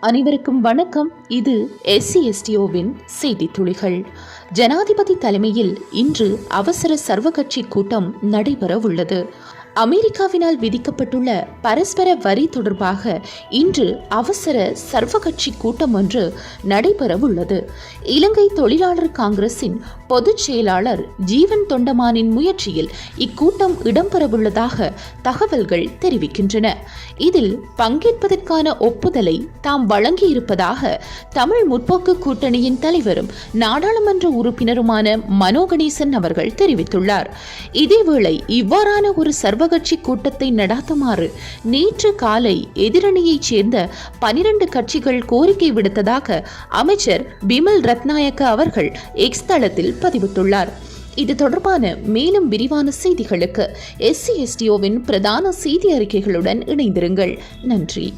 அனைவருக்கும் வணக்கம். இது எஸ்சி எஸ்டிஓவின் செய்தி துளிகள் ஜனாதிபதி தலைமையில் இன்று அவசர சர்வகட்சி கூட்டம் நடைபெற உள்ளது அமெரிக்காவினால் விதிக்கப்பட்டுள்ள பரஸ்பர வரி தொடர்பாக இன்று அவசர சர்வகட்சி கூட்டம் ஒன்று நடைபெற உள்ளது இலங்கை தொழிலாளர் காங்கிரசின் பொதுச் செயலாளர் ஜீவன் தொண்டமானின் முயற்சியில் இக்கூட்டம் இடம்பெறவுள்ளதாக தகவல்கள் தெரிவிக்கின்றன. இதில் பங்கேற்பதற்கான ஒப்புதலை தாம் வழங்கியிருப்பதாக தமிழ் முற்போக்கு கூட்டணியின் தலைவரும் நாடாளுமன்ற உறுப்பினருமான மனோ கணேசன் அவர்கள் தெரிவித்துள்ளார். இதேவேளை இவ்வாறான ஒரு சர்வகட்சி கூட்டத்தை நடாத்துமாறு நேற்று காலை எதிரணியைச் சேர்ந்த பனிரண்டு கட்சிகள் கோரிக்கை விடுத்ததாக அமைச்சர் பிமல் ரத்நாயக்க அவர்கள் எக்ஸ் தளத்தில் பதிவிட்டுள்ளார். இது தொடர்பான மேலும் விரிவான செய்திகளுக்கு எஸ்சி எஸ்டிஓவின் பிரதான செய்தி அறிக்கைகளுடன் இணைந்திருங்கள். நன்றி.